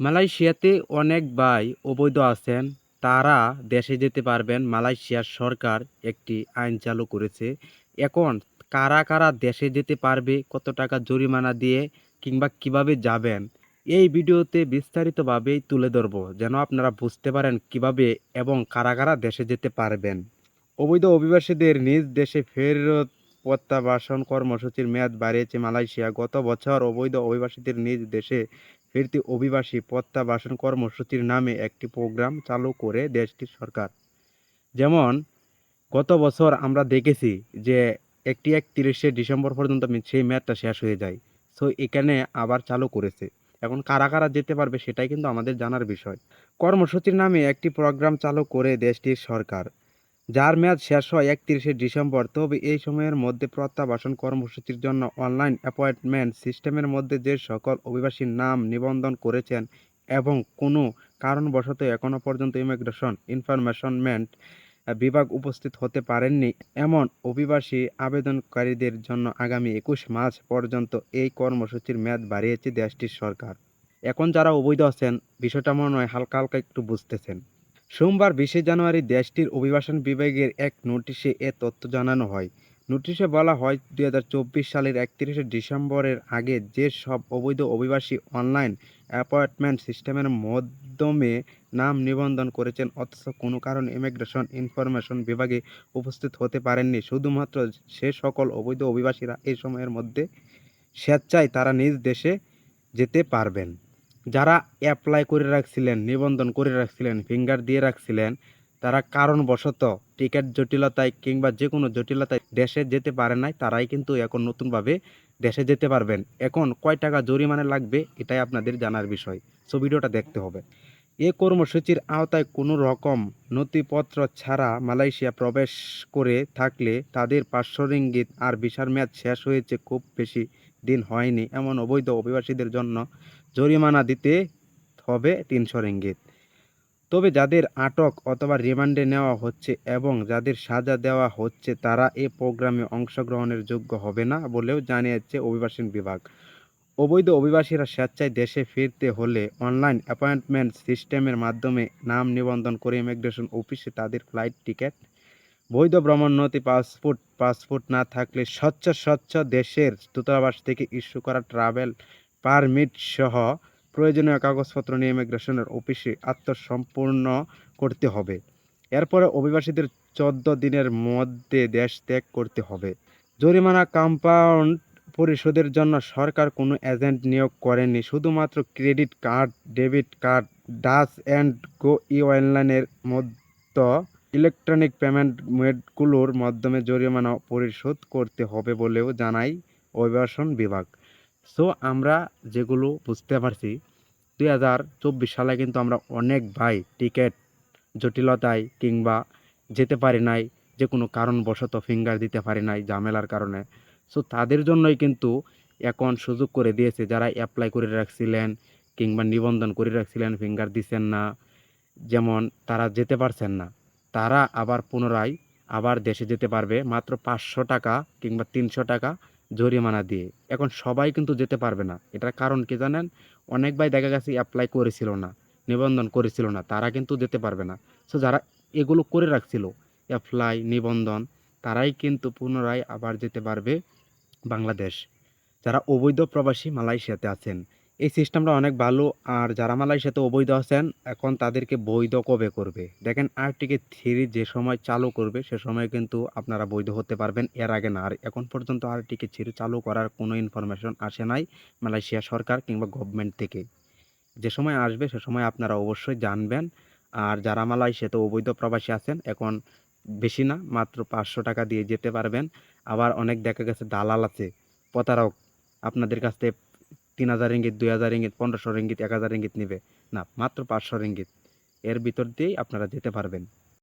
মালয়েশিয়াতে অনেক ভাই অবৈধ আছেন। তারা দেশে যেতে পারবেন। মালয়েশিয়ার সরকার একটি আইন চালু করেছে। এখন কারা কারা দেশে যেতে পারবে, কত টাকা জরিমানা দিয়ে কিংবা কীভাবে যাবেন, এই ভিডিওতে বিস্তারিতভাবেই তুলে ধরবো, যেন আপনারা বুঝতে পারেন কীভাবে এবং কারা কারা দেশে যেতে পারবেন। অবৈধ অভিবাসীদের নিজ দেশে ফেরত প্রত্যাবাসন কর্মসূচির মেয়াদ বাড়িয়েছে মালয়েশিয়া। গত বছর অবৈধ অভিবাসীদের নিজ দেশে ফিরতি অভিবাসী প্রত্যাবাসন কর্মসূচির নামে একটি প্রোগ্রাম চালু করে দেশটির সরকার। যেমন, গত বছর আমরা দেখেছি যে একটি একত্রিশে ডিসেম্বর পর্যন্ত সেই মেয়াদটা শেষ হয়ে যায়। সো, এখানে আবার চালু করেছে। এখন কারা কারা যেতে পারবে সেটাই কিন্তু আমাদের জানার বিষয়। কর্মসূচির নামে একটি প্রোগ্রাম চালু করে দেশটির সরকার। যার মেয়াদ শেষ হয় একত্রিশে ডিসেম্বর। তবে এই সময়ের মধ্যে প্রত্যাবাসন কর্মসূচির জন্য অনলাইন অ্যাপয়েন্টমেন্ট সিস্টেমের মধ্যে যে সকল অভিবাসীর নাম নিবন্ধন করেছেন এবং কোনো কারণবশত এখনও পর্যন্ত ইমিগ্রেশন ইনফরমেশনমেন্ট বিভাগ উপস্থিত হতে পারেননি, এমন অভিবাসী আবেদনকারীদের জন্য আগামী একুশ মার্চ পর্যন্ত এই কর্মসূচির মেয়াদ বাড়িয়েছে দেশটির সরকার। এখন যারা অবৈধ আছেন, বিষয়টা মনে হয় হালকা হালকা একটু বুঝতেছেন। সোমবার বিশে জানুয়ারি দেশটির অভিবাসন বিভাগের এক নোটিশে এ তথ্য জানানো হয়। নোটিশে বলা হয়, দুই হাজার চব্বিশ সালের একত্রিশে ডিসেম্বরের আগে যে সব অবৈধ অভিবাসী অনলাইন অ্যাপয়েন্টমেন্ট সিস্টেমের মাধ্যমে নাম নিবন্ধন করেছেন, অথচ কোনো কারণে ইমিগ্রেশন ইনফরমেশন বিভাগে উপস্থিত হতে পারেননি। শুধুমাত্র সে সকল অবৈধ অভিবাসীরা এই সময়ের মধ্যে স্বেচ্ছায় তারা নিজ দেশে যেতে পারবেন। যারা অ্যাপ্লাই করে রাখছিলেন, নিবন্ধন করে রাখছিলেন ফিঙ্গার দিয়ে রাখছিলেন, তারা কারণবশত টিকিট জটিলতায় কিংবা যে কোনো জটিলতায় দেশে যেতে পারে নাই, তারাই কিন্তু এখন নতুনভাবে দেশে যেতে পারবেন। এখন কয় টাকা জরিমানা লাগবে, এটাই আপনাদের জানার বিষয়। সো ভিডিওটা দেখতে হবে। এ কর্মসূচির আওতায় কোনো রকম নথিপত্র ছাড়া মালয়েশিয়া প্রবেশ করে থাকলে তাদের পাঁচশো রিঙ্গিত আর ভিসার মেয়াদ শেষ হয়েছে খুব বেশি দিন হয়নি। এমন অবৈধ অভিবাসীদের জন্য জরিমানা দিতে হবে তিনশো রেঙ্গিত। তবে যাদের আটক অথবা রিমান্ডে নেওয়া হচ্ছে এবং যাদের সাজা দেওয়া হচ্ছে, তারা এ প্রোগ্রামে অংশগ্রহণের যোগ্য হবে না বলেও জানিয়েছে অভিবাসন বিভাগ। অবৈধ অভিবাসীরা স্বেচ্ছায় দেশে ফিরতে হলে অনলাইন অ্যাপয়েন্টমেন্ট সিস্টেমের মাধ্যমে নাম নিবন্ধন করে ইমিগ্রেশন অফিসে তাদের ফ্লাইট টিকিট, বৈধ ভ্রমণ নথি, পাসপোর্ট পাসপোর্ট না থাকলে স্বচ্ছ স্বচ্ছ দেশের দূতাবাস থেকে ইস্যু করা ট্রাভেল পারমিট সহ প্রয়োজনীয় কাগজপত্র নিয়ে ইমিগ্রেশনের অফিসে আত্মসম্পূর্ণ করতে হবে। এরপরে অভিবাসীদের চোদ্দ দিনের মধ্যে দেশ ত্যাগ করতে হবে। জরিমানা কম্পাউন্ড পরিশোধের জন্য সরকার কোনো এজেন্ট নিয়োগ করেনি, শুধুমাত্র credit card, debit card, Dutch and go ই অনলাইনের মতো ইলেকট্রনিক পেমেন্ট মেডগুলোর মাধ্যমে জরিমানা পরিশোধ করতে হবে বলেও জানায় অভিবাসন বিভাগ। সো আমরা যেগুলো বুঝতে পারছি, দুই হাজার চব্বিশ সালে কিন্তু আমরা অনেক ভাই টিকিট জটিলতায় কিংবা যেতে পারি নাই, যে কোনো কারণবশত ফিঙ্গার দিতে পারি নাই ঝামেলার কারণে। সো তাদের জন্যই কিন্তু এখন সুযোগ করে দিয়েছে যারা অ্যাপ্লাই করে রাখছিলেন কিংবা নিবন্ধন করে রাখছিলেন ফিঙ্গার দিচ্ছেন না, যেমন তারা যেতে পারছেন না। তারা আবার পুনরায় আবার দেশে যেতে পারবে, মাত্র পাঁচশো টাকা কিংবা তিনশো টাকা জরিমানা দিয়ে। এখন সবাই কিন্তু যেতে পারবে না। এটার কারণ কি জানেন? অনেক ভাই দেখা গেছে অ্যাপ্লাই করেছিল না, নিবন্ধন করেছিল না, তারা কিন্তু যেতে পারবে না। সো যারা এগুলো করে রাখছিল অ্যাপ্লাই নিবন্ধন, তারাই কিন্তু পুনরায় আবার যেতে পারবে বাংলাদেশ। যারা অবৈধ প্রবাসী মালয়েশিয়াতে আছেন এই সিস্টেমটা অনেক ভালো। আর যারা মালয়েশিয়াতে অবৈধ আছেন, এখন তাদেরকে বৈধ কবে করবে? দেখেন, আরটিকে থ্রি যে সময় চালু করবে, সে সময় কিন্তু আপনারা বৈধ হতে পারবেন এর আগে না। আর এখন পর্যন্ত আরটিকে থ্রি চালু করার কোনো ইনফরমেশন আসে নাই মালয়েশিয়া সরকার কিংবা গভর্নমেন্ট থেকে। যে সময় আসবে, সে সময় আপনারা অবশ্যই জানবেন। আর যারা মালয়েশিয়াতে অবৈধ প্রবাসী আছেন, এখন বেশি না, মাত্র পাঁচশো টাকা দিয়ে যেতে পারবেন। আবার অনেক দেখা গেছে, দালাল আছে, প্রতারক। আপনাদের কাছ থেকে তিন হাজার ইঙ্গিত দুই হাজার ইঙ্গিত পনেরোশো ইঙ্গিত এক হাজার ইঙ্গিত নেবে। না, মাত্র পাঁচশো ইঙ্গিত এর ভিতর দিয়েই আপনারা যেতে পারবেন।